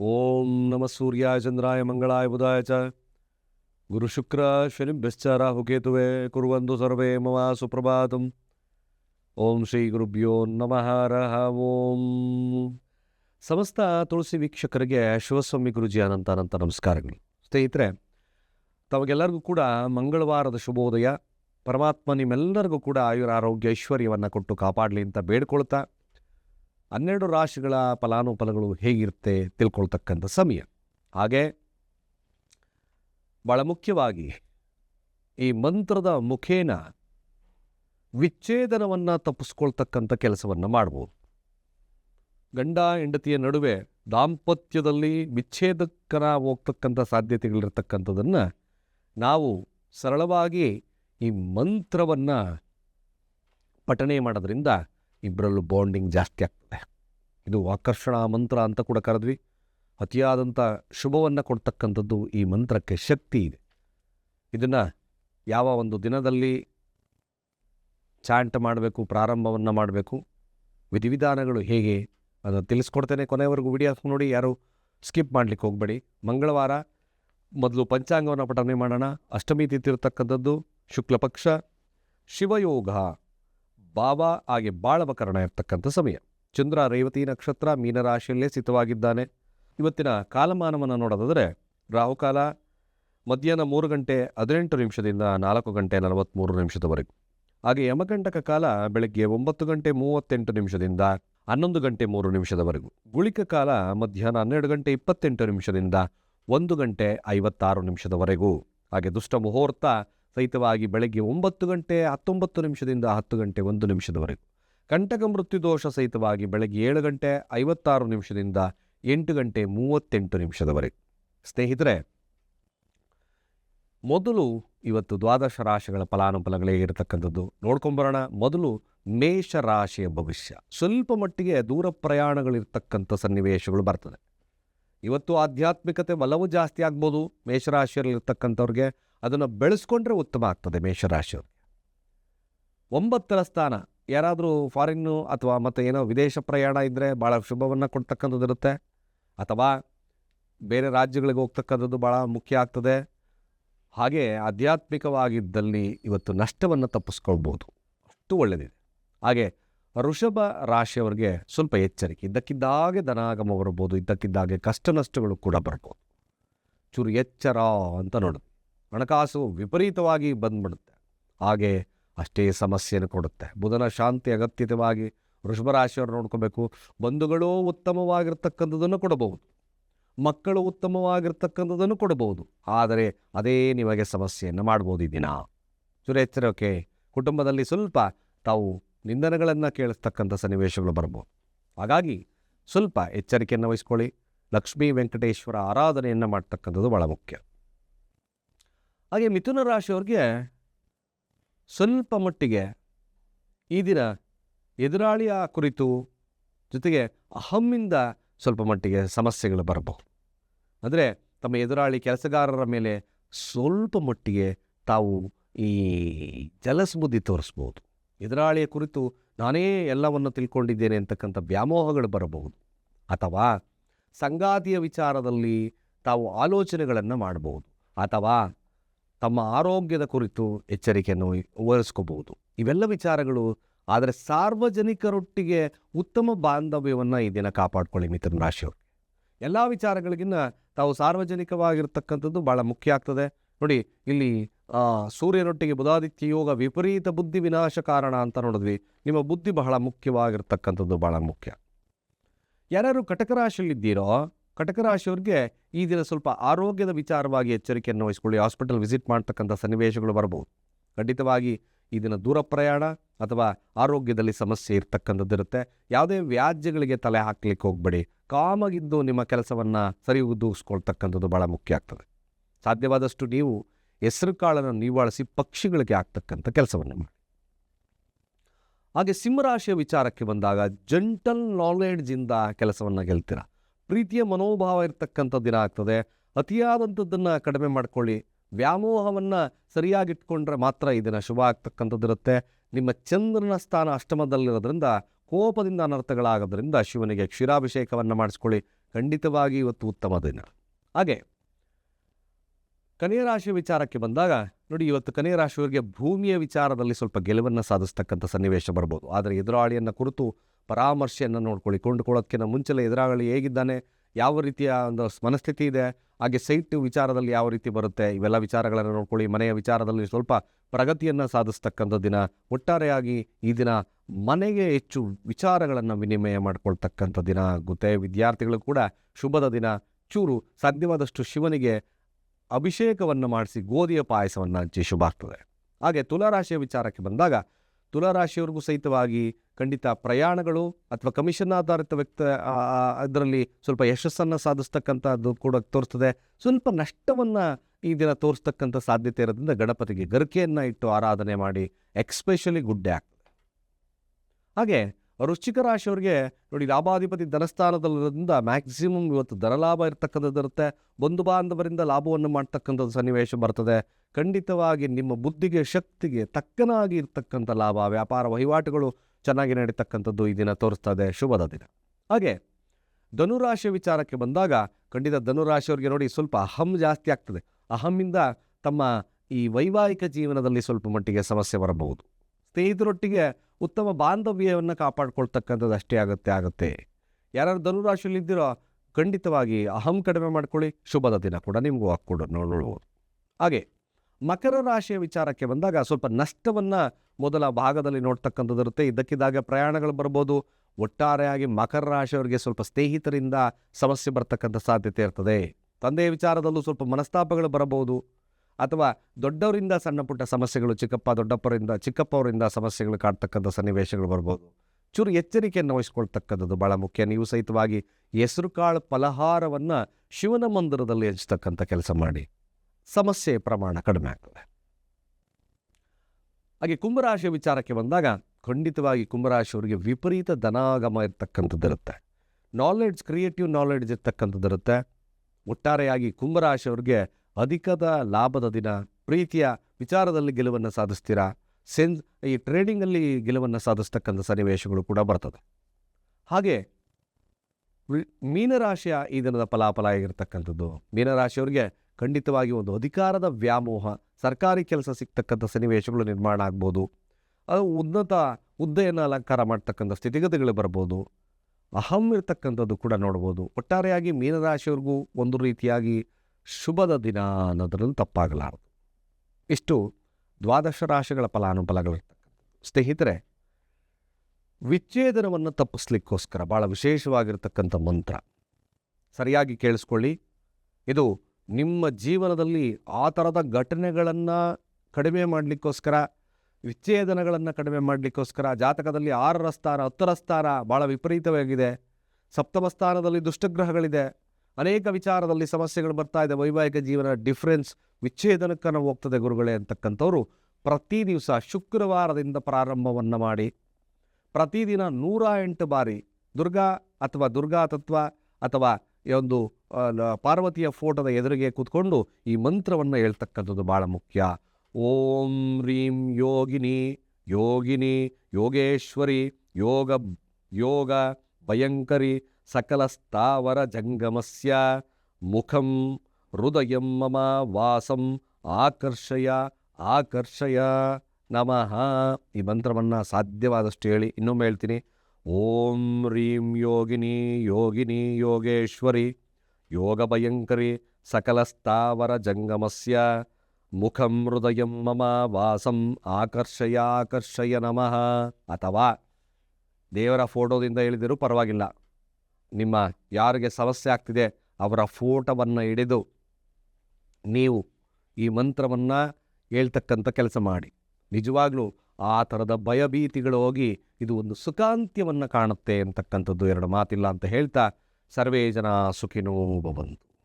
ಓಂ ನಮ ಸೂರ್ಯಾಯ ಚಂದ್ರಾಯ ಮಂಗಳಾಯ ಬುಧಾಯ ಚ. ಶುಕ್ರ ಶನಿಭ್ಯಶ್ಚ ಹುಕೇತುವೆ ಕುರುವಂತು ಸರ್ವೇ ಮಮ ಸುಪ್ರಭಾತಂ. ಓಂ ಶ್ರೀ ಗುರುಭ್ಯೋ ನಮಃ. ರಹ ಓಂ. ಸಮಸ್ತ ತುಳಸಿ ವೀಕ್ಷಕರಿಗೆ ಶಿವಸ್ವಾಮಿ ಗುರುಜಿ ಅನಂತ ಅನಂತ ನಮಸ್ಕಾರಗಳು. ಸ್ನೇಹಿತರೆ, ತಮಗೆಲ್ಲರಿಗೂ ಕೂಡ ಮಂಗಳವಾರದ ಶುಭೋದಯ. ಪರಮಾತ್ಮ ನಿಮ್ಮೆಲ್ಲರಿಗೂ ಕೂಡ ಆಯುರ ಆರೋಗ್ಯ ಐಶ್ವರ್ಯವನ್ನು ಕೊಟ್ಟು ಕಾಪಾಡಲಿ ಅಂತ ಬೇಡ್ಕೊಳ್ತಾ ಹನ್ನೆರಡು ರಾಶಿಗಳ ಫಲಾನುಫಲಗಳು ಹೇಗಿರುತ್ತೆ ತಿಳ್ಕೊಳ್ತಕ್ಕಂಥ ಸಮಯ. ಹಾಗೆ ಭಾಳ ಮುಖ್ಯವಾಗಿ ಈ ಮಂತ್ರದ ಮುಖೇನ ವಿಚ್ಛೇದನವನ್ನು ತಪ್ಪಿಸ್ಕೊಳ್ತಕ್ಕಂಥ ಕೆಲಸವನ್ನು ಮಾಡ್ಬೋದು. ಗಂಡ ಹೆಂಡತಿಯ ನಡುವೆ ದಾಂಪತ್ಯದಲ್ಲಿ ವಿಚ್ಛೇದಕ್ಕರ ಹೋಗ್ತಕ್ಕಂಥ ಸಾಧ್ಯತೆಗಳಿರ್ತಕ್ಕಂಥದ್ದನ್ನು ನಾವು ಸರಳವಾಗಿ ಈ ಮಂತ್ರವನ್ನು ಪಠನೆ ಮಾಡೋದ್ರಿಂದ ಇಬ್ಬರಲ್ಲೂ ಬಾಂಡಿಂಗ್ ಜಾಸ್ತಿ ಆಗ್ತದೆ. ಇದು ಆಕರ್ಷಣಾ ಮಂತ್ರ ಅಂತ ಕೂಡ ಕರೆದ್ವಿ. ಅತಿಯಾದಂಥ ಶುಭವನ್ನು ಕೊಡ್ತಕ್ಕಂಥದ್ದು ಈ ಮಂತ್ರಕ್ಕೆ ಶಕ್ತಿ ಇದೆ. ಇದನ್ನು ಯಾವ ಒಂದು ದಿನದಲ್ಲಿ ಚಾಂಟ್ ಮಾಡಬೇಕು, ಪ್ರಾರಂಭವನ್ನು ಮಾಡಬೇಕು, ವಿಧಿವಿಧಾನಗಳು ಹೇಗೆ ಅದನ್ನು ತಿಳಿಸ್ಕೊಡ್ತೇನೆ ಕೊನೆವರೆಗೂ ವಿಡಿಯೋಸ್ ನೋಡಿ, ಯಾರು ಸ್ಕಿಪ್ ಮಾಡಲಿಕ್ಕೆ ಹೋಗಬೇಡಿ. ಮಂಗಳವಾರ ಮೊದಲು ಪಂಚಾಂಗವನ್ನು ಪಠನೆ ಮಾಡೋಣ. ಅಷ್ಟಮಿ ತಿಥಿ ಇರತಕ್ಕಂಥದ್ದು ಶುಕ್ಲ ಪಕ್ಷ ಶಿವಯೋಗ ಬಾಬಾ ಹಾಗೆ ಬಾಳವಕರಣ ಇರ್ತಕ್ಕಂಥ ಸಮಯ. ಚಂದ್ರ ರೇವತಿ ನಕ್ಷತ್ರ ಮೀನರಾಶಿಯಲ್ಲೇ ಸ್ಥಿತವಾಗಿದ್ದಾನೆ. ಇವತ್ತಿನ ಕಾಲಮಾನವನ್ನು ನೋಡೋದಾದರೆ ರಾಹುಕಾಲ ಮಧ್ಯಾಹ್ನ ಮೂರು ಗಂಟೆ ಹದಿನೆಂಟು ನಿಮಿಷದಿಂದ ನಾಲ್ಕು ಗಂಟೆ ನಲವತ್ತ್ಮೂರು ನಿಮಿಷದವರೆಗೂ. ಹಾಗೆ ಯಮಗಂಟಕ ಕಾಲ ಬೆಳಗ್ಗೆ ಒಂಬತ್ತು ಗಂಟೆ ಮೂವತ್ತೆಂಟು ನಿಮಿಷದಿಂದ ಹನ್ನೊಂದು ಗಂಟೆ ಮೂರು ನಿಮಿಷದವರೆಗೂ. ಗುಳಿಕ ಕಾಲ ಮಧ್ಯಾಹ್ನ ಹನ್ನೆರಡು ಗಂಟೆ ಇಪ್ಪತ್ತೆಂಟು ನಿಮಿಷದಿಂದ ಒಂದು ಗಂಟೆ ಐವತ್ತಾರು ನಿಮಿಷದವರೆಗೂ. ಹಾಗೆ ದುಷ್ಟ ಮುಹೂರ್ತ ಸಹಿತವಾಗಿ ಬೆಳಗ್ಗೆ ಒಂಬತ್ತು ಗಂಟೆ ಹತ್ತೊಂಬತ್ತು ನಿಮಿಷದಿಂದ ಹತ್ತು ಗಂಟೆ ಒಂದು ನಿಮಿಷದವರೆಗೂ. ಕಂಟಕ ಮೃತ್ಯುದೋಷ ಸಹಿತವಾಗಿ ಬೆಳಗ್ಗೆ ಏಳು ಗಂಟೆ ಐವತ್ತಾರು ನಿಮಿಷದಿಂದ ಎಂಟು ಗಂಟೆ ಮೂವತ್ತೆಂಟು ನಿಮಿಷದವರೆಗೆ ಸ್ನೇಹಿತರೆ, ಮೊದಲು ಇವತ್ತು ದ್ವಾದಶ ರಾಶಿಗಳ ಫಲಾನುಫಲಗಳೇ ಇರತಕ್ಕಂಥದ್ದು. ನೋಡ್ಕೊಂಬರೋಣ, ಮೊದಲು ಮೇಷ ರಾಶಿಯ ಭವಿಷ್ಯ. ಸ್ವಲ್ಪ ಮಟ್ಟಿಗೆ ದೂರ ಪ್ರಯಾಣಗಳಿರ್ತಕ್ಕಂಥ ಸನ್ನಿವೇಶಗಳು ಬರ್ತದೆ. ಇವತ್ತು ಆಧ್ಯಾತ್ಮಿಕತೆ ಒಲವು ಜಾಸ್ತಿ ಆಗ್ಬೋದು. ಮೇಷರಾಶಿಯಲ್ಲಿರ್ತಕ್ಕಂಥವ್ರಿಗೆ ಅದನ್ನು ಬೆಳೆಸ್ಕೊಂಡ್ರೆ ಉತ್ತಮ ಆಗ್ತದೆ ಮೇಷರಾಶಿಯವ್ರಿಗೆ ಒಂಬತ್ತರ ಸ್ಥಾನ ಯಾರಾದರೂ ಫಾರಿನ್ನು ಅಥವಾ ಮತ್ತು ಏನೋ ವಿದೇಶ ಪ್ರಯಾಣ ಇದ್ದರೆ ಭಾಳ ಶುಭವನ್ನು ಕೊಡ್ತಕ್ಕಂಥದ್ದು ಇರುತ್ತೆ. ಅಥವಾ ಬೇರೆ ರಾಜ್ಯಗಳಿಗೆ ಹೋಗ್ತಕ್ಕಂಥದ್ದು ಭಾಳ ಮುಖ್ಯ ಆಗ್ತದೆ. ಹಾಗೆ ಆಧ್ಯಾತ್ಮಿಕವಾಗಿದ್ದಲ್ಲಿ ಇವತ್ತು ನಷ್ಟವನ್ನು ತಪ್ಪಿಸ್ಕೊಳ್ಬೋದು. ಅಷ್ಟು ಒಳ್ಳೆಯದಿದೆ ಹಾಗೆ ಋಷಭ ರಾಶಿಯವರಿಗೆ ಸ್ವಲ್ಪ ಎಚ್ಚರಿಕೆ. ಇದ್ದಕ್ಕಿದ್ದಾಗೆ ಧನಾಗಮ ಬರ್ಬೋದು, ಇದ್ದಕ್ಕಿದ್ದಾಗೆ ಕಷ್ಟ ನಷ್ಟಗಳು ಕೂಡ ಬರ್ಬೋದು. ಚೂರು ಎಚ್ಚರ ಅಂತ ನೋಡೋದು ಹಣಕಾಸು ವಿಪರೀತವಾಗಿ ಬಂದ್ಬಿಡುತ್ತೆ. ಹಾಗೆ ಅಷ್ಟೇ ಸಮಸ್ಯೆಯನ್ನು ಕೊಡುತ್ತೆ. ಬುಧನ ಶಾಂತಿ ಅಗತ್ಯತವಾಗಿ ವೃಷಭ ರಾಶಿಯವರು ನೋಡ್ಕೋಬೇಕು. ಬಂಧುಗಳು ಉತ್ತಮವಾಗಿರ್ತಕ್ಕಂಥದ್ದನ್ನು ಕೊಡಬಹುದು. ಮಕ್ಕಳು ಉತ್ತಮವಾಗಿರ್ತಕ್ಕಂಥದ್ದನ್ನು ಕೊಡಬಹುದು. ಆದರೆ ಅದೇ ನಿಮಗೆ ಸಮಸ್ಯೆಯನ್ನು ಮಾಡ್ಬೋದು ಈ ದಿನ. ಎಚ್ಚರಿಕೆ ಕುಟುಂಬದಲ್ಲಿ ಸ್ವಲ್ಪ ತಾವು ನಿಂದನೆಗಳನ್ನು ಕೇಳಿಸ್ತಕ್ಕಂಥ ಸನ್ನಿವೇಶಗಳು ಬರ್ಬೋದು. ಹಾಗಾಗಿ ಸ್ವಲ್ಪ ಎಚ್ಚರಿಕೆಯನ್ನು ವಹಿಸ್ಕೊಳ್ಳಿ. ಲಕ್ಷ್ಮೀ ವೆಂಕಟೇಶ್ವರ ಆರಾಧನೆಯನ್ನು ಮಾಡ್ತಕ್ಕಂಥದ್ದು ಭಾಳ ಮುಖ್ಯ. ಹಾಗೆ ಮಿಥುನ ರಾಶಿಯವ್ರಿಗೆ ಸ್ವಲ್ಪ ಮಟ್ಟಿಗೆ ಈ ದಿನ ಎದುರಾಳಿಯ ಕುರಿತು ಜೊತೆಗೆ ಅಹಮ್ಮಿಂದ ಸ್ವಲ್ಪ ಮಟ್ಟಿಗೆ ಸಮಸ್ಯೆಗಳು ಬರಬಹುದು. ಅಂದರೆ ತಮ್ಮ ಎದುರಾಳಿ ಕೆಲಸಗಾರರ ಮೇಲೆ ಸ್ವಲ್ಪ ಮಟ್ಟಿಗೆ ತಾವು ಈ ಜಲಸ್ಬುದ್ಧಿ ತೋರಿಸ್ಬೋದು. ಎದುರಾಳಿಯ ಕುರಿತು ನಾನೇ ಎಲ್ಲವನ್ನು ತಿಳ್ಕೊಂಡಿದ್ದೇನೆ ಅಂತಕ್ಕಂಥ ವ್ಯಾಮೋಹಗಳು ಬರಬಹುದು. ಅಥವಾ ಸಂಗಾತಿಯ ವಿಚಾರದಲ್ಲಿ ತಾವು ಆಲೋಚನೆಗಳನ್ನು ಮಾಡಬಹುದು. ಅಥವಾ ತಮ್ಮ ಆರೋಗ್ಯದ ಕುರಿತು ಎಚ್ಚರಿಕೆಯನ್ನು ವಹಿಸ್ಕೋಬಹುದು ಇವೆಲ್ಲ ವಿಚಾರಗಳು ಆದರೆ ಸಾರ್ವಜನಿಕರೊಟ್ಟಿಗೆ ಉತ್ತಮ ಬಾಂಧವ್ಯವನ್ನು ಈ ದಿನ ಕಾಪಾಡ್ಕೊಳ್ಳಿ ಮಿಥುನ ರಾಶಿಯವರು. ಎಲ್ಲ ವಿಚಾರಗಳಿಗಿನ್ನ ತಾವು ಸಾರ್ವಜನಿಕವಾಗಿರ್ತಕ್ಕಂಥದ್ದು ಭಾಳ ಮುಖ್ಯ ಆಗ್ತದೆ. ನೋಡಿ, ಇಲ್ಲಿ ಸೂರ್ಯನೊಟ್ಟಿಗೆ ಬುಧಾದಿತ್ಯ ಯೋಗ ವಿಪರೀತ ಬುದ್ಧಿ ವಿನಾಶ ಕಾರಣ ಅಂತ ನೋಡಿದ್ವಿ. ನಿಮ್ಮ ಬುದ್ಧಿ ಬಹಳ ಮುಖ್ಯವಾಗಿರ್ತಕ್ಕಂಥದ್ದು ಭಾಳ ಮುಖ್ಯ. ಯಾರ್ಯಾರು ಕಟಕ ರಾಶಿಯಲ್ಲಿದ್ದೀರೋ ಕಟಕ ರಾಶಿಯವ್ರಿಗೆ ಈ ದಿನ ಸ್ವಲ್ಪ ಆರೋಗ್ಯದ ವಿಚಾರವಾಗಿ ಎಚ್ಚರಿಕೆಯನ್ನು ವಹಿಸ್ಕೊಳ್ಳಿ. ಹಾಸ್ಪಿಟಲ್ ವಿಸಿಟ್ ಮಾಡ್ತಕ್ಕಂಥ ಸನ್ನಿವೇಶಗಳು ಬರಬಹುದು. ಖಂಡಿತವಾಗಿ ಈ ದಿನ ದೂರ ಪ್ರಯಾಣ ಅಥವಾ ಆರೋಗ್ಯದಲ್ಲಿ ಸಮಸ್ಯೆ ಇರ್ತಕ್ಕಂಥದ್ದಿರುತ್ತೆ ಯಾವುದೇ ವ್ಯಾಜ್ಯಗಳಿಗೆ ತಲೆ ಹಾಕ್ಲಿಕ್ಕೆ ಹೋಗಬೇಡಿ. ಕಾಮಾಗಿದ್ದು ನಿಮ್ಮ ಕೆಲಸವನ್ನು ಸರಿದೂಗಿಸ್ಕೊಳ್ತಕ್ಕಂಥದ್ದು ಭಾಳ ಮುಖ್ಯ ಆಗ್ತದೆ. ಸಾಧ್ಯವಾದಷ್ಟು ನೀವು ಹೆಸರು ಕಾಳನ್ನು ನಿವಾಳಿಸಿ ಪಕ್ಷಿಗಳಿಗೆ ಆಗ್ತಕ್ಕಂಥ ಕೆಲಸವನ್ನು ಮಾಡಿ. ಹಾಗೆ ಸಿಂಹರಾಶಿಯ ವಿಚಾರಕ್ಕೆ ಬಂದಾಗ ಜಂಟಲ್ ನಾಲೆಡ್ಜಿಂದ ಕೆಲಸವನ್ನು ಗೆಲ್ತೀರ ಪ್ರೀತಿಯ ಮನೋಭಾವ ಇರ್ತಕ್ಕಂಥ ದಿನ ಆಗ್ತದೆ ಅತಿಯಾದಂಥದ್ದನ್ನು ಕಡಿಮೆ ಮಾಡ್ಕೊಳ್ಳಿ. ವ್ಯಾಮೋಹವನ್ನು ಸರಿಯಾಗಿಟ್ಕೊಂಡ್ರೆ ಮಾತ್ರ ಈ ದಿನ ಶುಭ ಆಗ್ತಕ್ಕಂಥದ್ದಿರುತ್ತೆ ನಿಮ್ಮ ಚಂದ್ರನ ಸ್ಥಾನ ಅಷ್ಟಮದಲ್ಲಿರೋದ್ರಿಂದ, ಕೋಪದಿಂದ ಅನರ್ಥಗಳಾಗೋದ್ರಿಂದ ಶಿವನಿಗೆ ಕ್ಷೀರಾಭಿಷೇಕವನ್ನು ಮಾಡಿಸ್ಕೊಳ್ಳಿ. ಖಂಡಿತವಾಗಿ ಇವತ್ತು ಉತ್ತಮ ದಿನ. ಹಾಗೆ, ಕನ್ಯಾ ರಾಶಿ ವಿಚಾರಕ್ಕೆ ಬಂದಾಗ, ನೋಡಿ ಇವತ್ತು ಕನ್ಯಾ ರಾಶಿಯವರಿಗೆ ಭೂಮಿಯ ವಿಚಾರದಲ್ಲಿ ಸ್ವಲ್ಪ ಗೆಲುವನ್ನು ಸಾಧಿಸ್ತಕ್ಕಂಥ ಸನ್ನಿವೇಶ ಬರ್ಬೋದು. ಆದರೆ ಎದುರಾಳಿಯನ್ನು ಕುರಿತು ಪರಾಮರ್ಶೆಯನ್ನು ನೋಡ್ಕೊಳ್ಳಿ. ಕೊಂಡುಕೊಳ್ಳೋದಕ್ಕಿಂತ ಮುಂಚೆಲೆ ಎದುರಾಗಲಿ, ಹೇಗಿದ್ದಾನೆ, ಯಾವ ರೀತಿಯ ಒಂದು ಮನಸ್ಥಿತಿ ಇದೆ, ಹಾಗೆ ಸೈಟ್ ವಿಚಾರದಲ್ಲಿ ಯಾವ ರೀತಿ ಬರುತ್ತೆ, ಇವೆಲ್ಲ ವಿಚಾರಗಳನ್ನು ನೋಡ್ಕೊಳ್ಳಿ. ಮನೆಯ ವಿಚಾರದಲ್ಲಿ ಸ್ವಲ್ಪ ಪ್ರಗತಿಯನ್ನು ಸಾಧಿಸ್ತಕ್ಕಂಥ ದಿನ, ಒಟ್ಟಾರೆಯಾಗಿ ಈ ದಿನ ಮನೆಗೆ ಹೆಚ್ಚು ವಿಚಾರಗಳನ್ನು ವಿನಿಮಯ ಮಾಡಿಕೊಳ್ತಕ್ಕಂಥ ದಿನ ಆಗುತ್ತೆ. ವಿದ್ಯಾರ್ಥಿಗಳು ಕೂಡ ಶುಭದ ದಿನ, ಚೂರು ಸಾಧ್ಯವಾದಷ್ಟು ಶಿವನಿಗೆ ಅಭಿಷೇಕವನ್ನು ಮಾಡಿಸಿ ಗೋಧಿಯ ಪಾಯಸವನ್ನು ಹಂಚಿ ಶುಭ ಆಗ್ತದೆ. ಹಾಗೆ ತುಲಾರಾಶಿಯ ವಿಚಾರಕ್ಕೆ ಬಂದಾಗ ತುಲಾರಾಶಿಯವ್ರಿಗೂ ಸಹಿತವಾಗಿ ಖಂಡಿತ ಪ್ರಯಾಣಗಳು ಅಥವಾ ಕಮಿಷನ್ ಆಧಾರಿತ ವ್ಯಕ್ತ ಅದರಲ್ಲಿ ಸ್ವಲ್ಪ ಯಶಸ್ಸನ್ನು ಸಾಧಿಸ್ತಕ್ಕಂಥದ್ದು ಕೂಡ ತೋರಿಸ್ತದೆ. ಸ್ವಲ್ಪ ನಷ್ಟವನ್ನು ಈ ದಿನ ತೋರಿಸ್ತಕ್ಕಂಥ ಸಾಧ್ಯತೆ ಇರೋದ್ರಿಂದ ಗಣಪತಿಗೆ ಗರಿಕೆಯನ್ನು ಇಟ್ಟು ಆರಾಧನೆ ಮಾಡಿ ಎಕ್ಸ್ಪೆಷಲಿ ಗುಡ್ಡೆ ಆಗ್ತದೆ ಹಾಗೆ ವೃಶ್ಚಿಕ ರಾಶಿಯವರಿಗೆ ನೋಡಿ ಲಾಭಾಧಿಪತಿ ಧನಸ್ಥಾನದಲ್ಲಿರೋದ್ರಿಂದ ಮ್ಯಾಕ್ಸಿಮಮ್ ಇವತ್ತು ಧನಲಾಭ ಇರ್ತಕ್ಕಂಥದ್ದು ಇರುತ್ತೆ. ಬಂಧು ಬಾಂಧವರಿಂದ ಲಾಭವನ್ನು ಮಾಡ್ತಕ್ಕಂಥದ್ದು ಸನ್ನಿವೇಶ ಬರ್ತದೆ. ಖಂಡಿತವಾಗಿ ನಿಮ್ಮ ಬುದ್ಧಿಗೆ, ಶಕ್ತಿಗೆ ತಕ್ಕನಾಗಿ ಇರ್ತಕ್ಕಂಥ ಲಾಭ, ವ್ಯಾಪಾರ ವಹಿವಾಟುಗಳು ಚೆನ್ನಾಗಿ ನಡೀತಕ್ಕಂಥದ್ದು ಈ ದಿನ ತೋರಿಸ್ತದೆ ಶುಭದ ದಿನ. ಹಾಗೆ ಧನುರಾಶಿ ವಿಚಾರಕ್ಕೆ ಬಂದಾಗ ಖಂಡಿತ ಧನುರಾಶಿಯವರಿಗೆ ನೋಡಿ ಸ್ವಲ್ಪ ಅಹಂ ಜಾಸ್ತಿ ಆಗ್ತದೆ. ಅಹಮ್ಮಿಂದ ತಮ್ಮ ಈ ವೈವಾಹಿಕ ಜೀವನದಲ್ಲಿ ಸ್ವಲ್ಪ ಮಟ್ಟಿಗೆ ಸಮಸ್ಯೆ ಬರಬಹುದು. ಸ್ನೇಹಿತರೊಟ್ಟಿಗೆ ಉತ್ತಮ ಬಾಂಧವ್ಯವನ್ನು ಕಾಪಾಡ್ಕೊಳ್ತಕ್ಕಂಥದ್ದು ಅಷ್ಟೇ ಆಗುತ್ತೆ ಆಗುತ್ತೆ. ಯಾರು ಧನುರಾಶಿಯಲ್ಲಿ ಇದ್ದೀರೋ ಖಂಡಿತವಾಗಿ ಅಹಂ ಕಡಿಮೆ ಮಾಡ್ಕೊಳ್ಳಿ. ಶುಭದ ದಿನ ಕೂಡ ನಿಮಗೂ ಹಾಕ್ಕೊಡು ನೋಡ್ಬೋದು. ಹಾಗೆ, ಮಕರ ರಾಶಿಯ ವಿಚಾರಕ್ಕೆ ಬಂದಾಗ ಸ್ವಲ್ಪ ನಷ್ಟವನ್ನು ಮೊದಲ ಭಾಗದಲ್ಲಿ ನೋಡ್ತಕ್ಕಂಥದ್ದು ಇರುತ್ತೆ. ಇದ್ದಕ್ಕಿದ್ದಾಗ ಪ್ರಯಾಣಗಳು ಬರ್ಬೋದು. ಒಟ್ಟಾರೆಯಾಗಿ ಮಕರ ರಾಶಿಯವರಿಗೆ ಸ್ವಲ್ಪ ಸ್ನೇಹಿತರಿಂದ ಸಮಸ್ಯೆ ಬರ್ತಕ್ಕಂಥ ಸಾಧ್ಯತೆ ಇರ್ತದೆ. ತಂದೆಯ ವಿಚಾರದಲ್ಲೂ ಸ್ವಲ್ಪ ಮನಸ್ತಾಪಗಳು ಬರಬಹುದು. ಅಥವಾ ದೊಡ್ಡವರಿಂದ ಸಣ್ಣ ಪುಟ್ಟ ಸಮಸ್ಯೆಗಳು, ಚಿಕ್ಕಪ್ಪ ದೊಡ್ಡಪ್ಪರಿಂದ, ಚಿಕ್ಕಪ್ಪವರಿಂದ ಸಮಸ್ಯೆಗಳು ಕಾಡ್ತಕ್ಕಂಥ ಸನ್ನಿವೇಶಗಳು ಬರ್ಬೋದು. ಚೂರು ಎಚ್ಚರಿಕೆಯನ್ನು ವಹಿಸ್ಕೊಳ್ತಕ್ಕಂಥದ್ದು ಭಾಳ ಮುಖ್ಯ. ನೀವು ಸಹಿತವಾಗಿ ಹೆಸರುಕಾಳು ಫಲಹಾರವನ್ನು ಶಿವನ ಮಂದಿರದಲ್ಲಿ ಹಂಚ್ತಕ್ಕಂಥ ಕೆಲಸ ಮಾಡಿ. ಸಮಸ್ಯೆ ಪ್ರಮಾಣ ಕಡಿಮೆ ಆಗ್ತದೆ. ಹಾಗೆ ಕುಂಭರಾಶಿಯ ವಿಚಾರಕ್ಕೆ ಬಂದಾಗ ಖಂಡಿತವಾಗಿ ಕುಂಭರಾಶಿಯವರಿಗೆ ವಿಪರೀತ ಧನಾಗಮ ಇರ್ತಕ್ಕಂಥದ್ದು ಇರುತ್ತೆ. ನಾಲೆಡ್ಜ್ ಕ್ರಿಯೇಟಿವ್ ನಾಲೆಡ್ಜ್ ಇರ್ತಕ್ಕಂಥದ್ದಿರುತ್ತೆ ಒಟ್ಟಾರೆಯಾಗಿ ಕುಂಭರಾಶಿಯವರಿಗೆ ಅಧಿಕದ ಲಾಭದ ದಿನ. ಪ್ರೀತಿಯ ವಿಚಾರದಲ್ಲಿ ಗೆಲುವನ್ನು ಸಾಧಿಸ್ತೀರಾ? ಸೆನ್ಸ್ ಈ ಟ್ರೇಡಿಂಗಲ್ಲಿ ಗೆಲುವನ್ನು ಸಾಧಿಸ್ತಕ್ಕಂಥ ಸನ್ನಿವೇಶಗಳು ಕೂಡ ಬರ್ತದೆ. ಹಾಗೆ ಮೀನರಾಶಿಯ ಈ ದಿನದ ಫಲಾಫಲ ಆಗಿರ್ತಕ್ಕಂಥದ್ದು. ಮೀನರಾಶಿಯವರಿಗೆ ಖಂಡಿತವಾಗಿ ಒಂದು ಅಧಿಕಾರದ ವ್ಯಾಮೋಹ, ಸರ್ಕಾರಿ ಕೆಲಸ ಸಿಗ್ತಕ್ಕಂಥ ಸನ್ನಿವೇಶಗಳು ನಿರ್ಮಾಣ ಆಗ್ಬೋದು. ಅದು ಉನ್ನತ ಹುದ್ದೆಯನ್ನು ಅಲಂಕಾರ ಮಾಡ್ತಕ್ಕಂಥ ಸ್ಥಿತಿಗತಿಗಳು ಬರ್ಬೋದು. ಅಹಂ ಇರ್ತಕ್ಕಂಥದ್ದು ಕೂಡ ನೋಡ್ಬೋದು. ಒಟ್ಟಾರೆಯಾಗಿ ಮೀನರಾಶಿಯವ್ರಿಗೂ ಒಂದು ರೀತಿಯಾಗಿ ಶುಭದ ದಿನ ಅನ್ನೋದ್ರಲ್ಲಿ ತಪ್ಪಾಗಲಾರದು. ಇಷ್ಟು ದ್ವಾದಶ ರಾಶಿಗಳ ಫಲಾನುಫಲಗಳಿರ್ತಕ್ಕಂಥದ್ದು ಸ್ನೇಹಿತರೆ, ವಿಚ್ಛೇದನವನ್ನು ತಪ್ಪಿಸ್ಲಿಕ್ಕೋಸ್ಕರ ಭಾಳ ವಿಶೇಷವಾಗಿರ್ತಕ್ಕಂಥ ಮಂತ್ರ. ಸರಿಯಾಗಿ ಕೇಳಿಸ್ಕೊಳ್ಳಿ. ಇದು ನಿಮ್ಮ ಜೀವನದಲ್ಲಿ ಆ ಥರದ ಘಟನೆಗಳನ್ನು ಕಡಿಮೆ ಮಾಡಲಿಕ್ಕೋಸ್ಕರ, ವಿಚ್ಛೇದನಗಳನ್ನು ಕಡಿಮೆ ಮಾಡಲಿಕ್ಕೋಸ್ಕರ, ಜಾತಕದಲ್ಲಿ ಆರರ ಸ್ಥಾನ, ಹತ್ತರ ಸ್ಥಾನ ಭಾಳ ವಿಪರೀತವಾಗಿದೆ. ಸಪ್ತಮ ಸ್ಥಾನದಲ್ಲಿ ದುಷ್ಟಗ್ರಹಗಳಿದೆ. ಅನೇಕ ವಿಚಾರದಲ್ಲಿ ಸಮಸ್ಯೆಗಳು ಬರ್ತಾ ಇದೆ. ವೈವಾಹಿಕ ಜೀವನ ಡಿಫ್ರೆನ್ಸ್ ವಿಚ್ಛೇದನಕ್ಕನ್ನು ಹೋಗ್ತದೆ ಗುರುಗಳೇ ಅಂತಕ್ಕಂಥವ್ರು. ಪ್ರತಿ ದಿವಸ ಶುಕ್ರವಾರದಿಂದ ಪ್ರಾರಂಭವನ್ನು ಮಾಡಿ, ಪ್ರತಿದಿನ ನೂರ ಎಂಟು ಬಾರಿ ದುರ್ಗಾ ಅಥವಾ ದುರ್ಗಾ ತತ್ವ ಅಥವಾ ಒಂದು ಪಾರ್ವತಿಯ ಫೋಟೋದ ಎದುರಿಗೆ ಕೂತ್ಕೊಂಡು ಈ ಮಂತ್ರವನ್ನು ಹೇಳ್ತಕ್ಕಂಥದ್ದು ಭಾಳ ಮುಖ್ಯ. ಓಂ ರೀಂ ಯೋಗಿನಿ ಯೋಗಿನಿ ಯೋಗೇಶ್ವರಿ, ಯೋಗ ಯೋಗ ಭಯಂಕರಿ ಸಕಲ ಸ್ಥಾವರ ಜಂಗಮಸ್ಯ ಮುಖಂ ಹೃದಯಂ ಮಮ ವಾಸಂ ಆಕರ್ಷಯ ಆಕರ್ಷಯ ನಮಃ ಈ ಮಂತ್ರವನ್ನು ಸಾಧ್ಯವಾದಷ್ಟು ಹೇಳಿ, ಇನ್ನೊಮ್ಮೆ ಹೇಳ್ತೀನಿ. ಓಂ ರೀಂ ಯೋಗಿನಿ ಯೋಗಿನಿ ಯೋಗೇಶ್ವರಿ, ಯೋಗ ಭಯಂಕರಿ ಸಕಲಸ್ಥಾವರ ಜಂಗಮಸ್ಯ ಮುಖಂ ಹೃದಯಂ ಮಮ ವಾಸಂ ಆಕರ್ಷಯಾಕರ್ಷಯ ಆಕರ್ಷಯ ನಮಃ ಅಥವಾ ದೇವರ ಫೋಟೋದಿಂದ ಹೇಳಿದರೂ ಪರವಾಗಿಲ್ಲ. ನಿಮ್ಮ ಯಾರಿಗೆ ಸಮಸ್ಯೆ ಆಗ್ತಿದೆ, ಅವರ ಫೋಟೋವನ್ನು ಹಿಡಿದು ನೀವು ಈ ಮಂತ್ರವನ್ನು ಹೇಳ್ತಕ್ಕಂಥ ಕೆಲಸ ಮಾಡಿ. ನಿಜವಾಗ್ಲೂ ಆ ಥರದ ಭಯಭೀತಿಗಳು ಹೋಗಿ ಇದು ಒಂದು ಸುಖಾಂತ್ಯವನ್ನು ಕಾಣುತ್ತೆ ಅಂತಕ್ಕಂಥದ್ದು ಎರಡು ಮಾತಿಲ್ಲ ಅಂತ ಹೇಳ್ತಾ ಸರ್ವೇ ಜನ ಸುಖಿನೋ ಭವಂತು.